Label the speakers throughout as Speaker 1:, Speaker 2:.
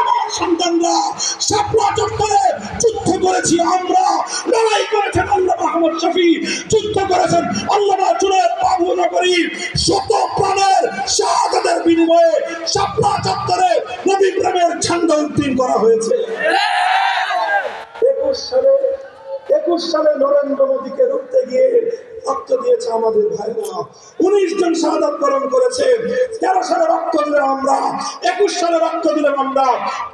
Speaker 1: আমার সন্তানরা শাপলা চত্বরে যুদ্ধ করেছি আমরা। লড়াই করেছেন আল্লাহ মাহমুদ শফি। যুদ্ধ করেছেন আল্লাহ চুলের বাবু নগরী। শত প্রাণের শাহাদাতের বিনিময়ে শাপলা চত্বরে নবী প্রেমের ঝান্ডা উদ্দিন করা হয়েছে। একুশ সালে একুশ সালে আমাদের ভাইরা। উনিশ জন শাহাদাত বরণ করেছে, তেরো সালে রক্ত দিলাম আমরা, একুশ সালে রক্ত দিলাম আমরা,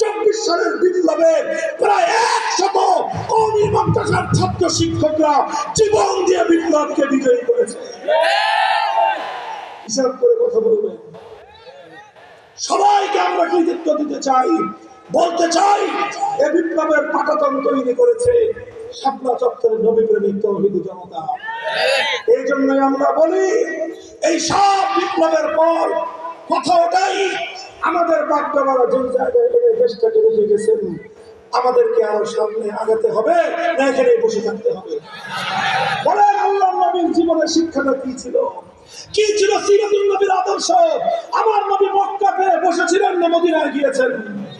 Speaker 1: চব্বিশ সালের বিপ্লবে প্রায় একশত মাদ্রাসার ছাত্র শিক্ষকরা জীবন দিয়ে বিপ্লবকে বিজয়ী করেছে। হিসাব করে কথা বলবেন। সবাইকে আমরা কৃতিত্ব দিতে চাই, বলতে চাই, এ বিপ্লবের পাটাতন তৈরি করেছে শাপলা চত্বরের নবী প্রেমিক তৌহিদি জনতা। এই জন্যই আমরা বলি, এই সব বিপ্লবের পর কথা ওটাই, আমাদের বাগদাবারা যে জায়গায় দেশটাকে রেখে গেছেন আমাদেরকে আরও সামনে আগাতে হবে, না এখানে বসে থাকতে হবে। বলেন আল্লাহ নবীর জীবনের শিক্ষাটা কি ছিল? কি ছিল সিরাজুল নবীর আদর্শ? আমার নবী মক্কাতে বসেছিলেন না মদিনায় গিয়েছেন?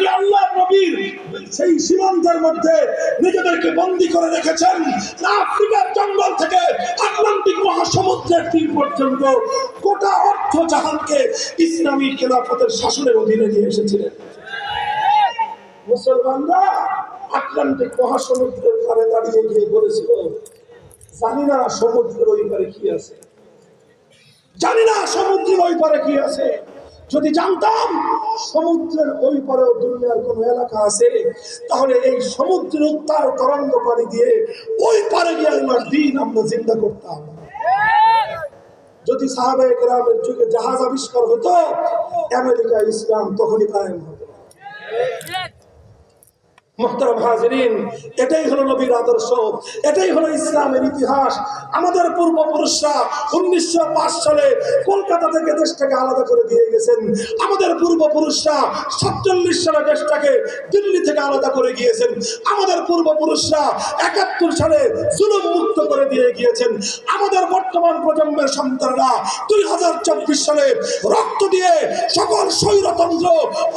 Speaker 1: কি আল্লাহ নবীর সেই সীমান্তের মধ্যে নিজেদেরকে বন্দী করে রেখেছেন আফ্রিকার জঙ্গল থেকে আটলান্টিক মহাসমুদ্রের তীর পর্যন্ত গোটা অর্থ জাহানকে ইসলামী খেলাফতের শাসনের অধীনে নিয়ে এসেছিলেন। মুসলমানরা আটলান্টিক মহাসমুদ্রের দাঁড়িয়ে গিয়ে বলেছিল, জানি না সমুদ্রের ওই পারে কি আছে। জানি না সমুদ্রের ওই পারে কি আছে। যদি জানতাম সমুদ্রের ওই পারেও দুনিয়ার কোন এলাকা আছে, তাহলে এই সমুদ্রের উত্তার তরঙ্গ পানি দিয়ে ওই পারে গিয়ে আমার দিন আমরা জিন্দা করতাম। যদি সাহাবায় গ্রামের যুগে জাহাজ আবিষ্কার হতো, আমেরিকা ইসলাম তখনই কায়েম হতো। মোহতারাম হাজরিন, এটাই হলো নবীর আদর্শ, এটাই হলো ইসলামের ইতিহাস। আমাদের পূর্বপুরুষরা উনিশশো পাঁচ সালে কলকাতা থেকে দেশটাকে আলাদা করে দিয়ে গেছেন। আমাদের পূর্বপুরুষরা সাতচল্লিশ সালে দেশটাকে দিল্লি থেকে আলাদা করে গিয়েছেন। আমাদের পূর্বপুরুষরা একাত্তর সালে জুলুম মুক্ত করে দিয়ে গিয়েছেন। আমাদের বর্তমান প্রজন্মের সন্তানরা দুই হাজার চব্বিশ সালে রক্ত দিয়ে সকল স্বৈরতন্ত্র,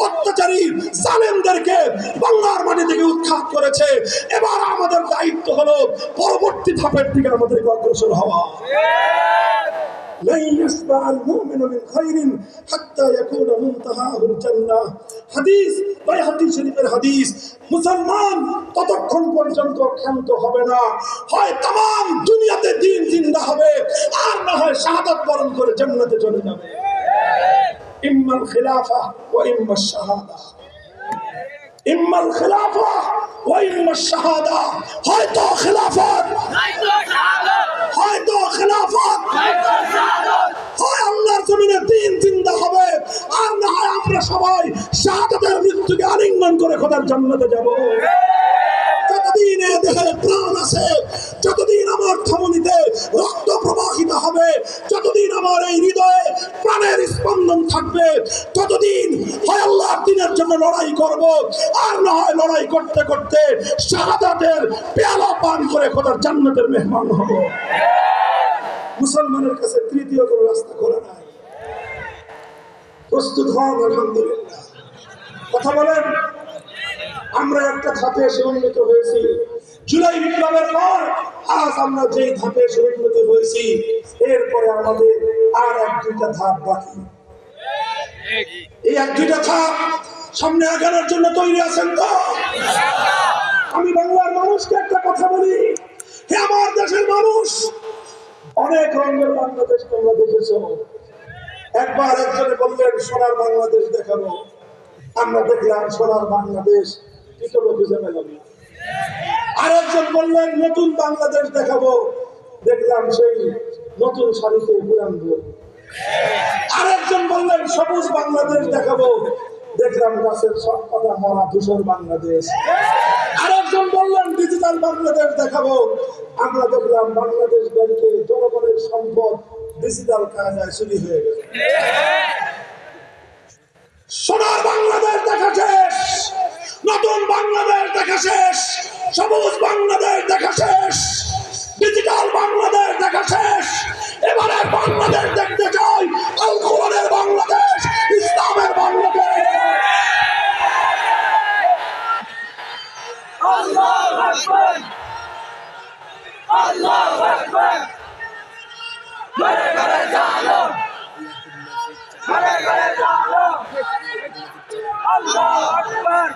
Speaker 1: অত্যাচারী, জালেমদেরকে বাংলার মাটি থেকে উৎখাত করেছে এবার আমাদের দায়িত্ব হলো পরবর্তী ধাপের দিকে আমাদেরকে অগ্রসর হওয়া لن يشبع المؤمن من خير حتى يكون منتهاه الجنة হাদিস ভাই হাদিস শরীফের হাদিস মুসলমান ততক্ষণ পর্যন্ত ক্ষান্ত হবে না হয় তাম দুনিয়াতে দিন জিন্দা হবে আর না হয় শাহাদাত বরণ করে জান্নাতে চলে যাবে ইম্মাল খিলাফা ও ইম্মা শাহাদা ইম্মাল খিলাফা ও ইম্মা শাহাদা। হয়তো খিলাফত। হয়তো খিলাফত। হয় আল্লাহর জমিনে দিন জিন্দা হবে। আর না হয় আমরা সবাই শাহাদাতের মৃত্যুকে আলিঙ্গন করে খোদার জান্নাতে যাব। যতদিন এ দেহে প্রাণ আছে যতদিন আমার ধমনীতে রক্ত প্রবাহিত হবে যতদিন আমার এই হৃদয়ে প্রাণের স্পন্দন থাকবে আল্লাহর দিনের জন্য লড়াই লড়াই করতে করতে মেহমান মুসলমানের কাছে তৃতীয় প্রস্তুত কথা বলেন, আমরা একটা ধাপে এসে উন্নত হয়েছি। জুলাই বিপ্লবের পর আজ আমরা যেই ধাপে এসে হয়েছি, এরপরে আমাদের আর এক দুইটা ধাপ বাকি। এই এক, দুইটা সামনে আগানোর জন্য তৈরি আছেন তো? আমি বাংলার মানুষকে একটা কথা বলি। হে আমার দেশের মানুষ, অনেক রঙের বাংলাদেশ তোমরা দেখেছ। একবার একজনে বললেন, সোনার বাংলাদেশ দেখাবো। আমরা দেখলাম, সোনার বাংলাদেশ। আরেকজন বললেন, নতুন বাংলাদেশ দেখাবো। দেখলাম সেই নতুন শাড়িতে পুরান আরেকজন বললেন, সবুজ বাংলাদেশ দেখাবো। দেখলাম গাছের সব কথা মরা ধূসর বাংলাদেশ। আরেকজন বললেন, ডিজিটাল বাংলাদেশ দেখাবো। আমরা দেখলাম বাংলাদেশ ব্যাংকে জনগণের সম্পদ ডিজিটাল কায়দায় চুরি হয়ে গেল। সোনার বাংলাদেশ দেখা শেষ, নতুন বাংলাদেশ দেখা শেষ, সবুজ বাংলাদেশ
Speaker 2: ঘরে ঘরে জালো ঘরে ঘরে জালো আল্লাহু আকবার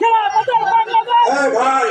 Speaker 2: খেলাফতের বাংলাদেশ
Speaker 1: হ্যাঁ ভাই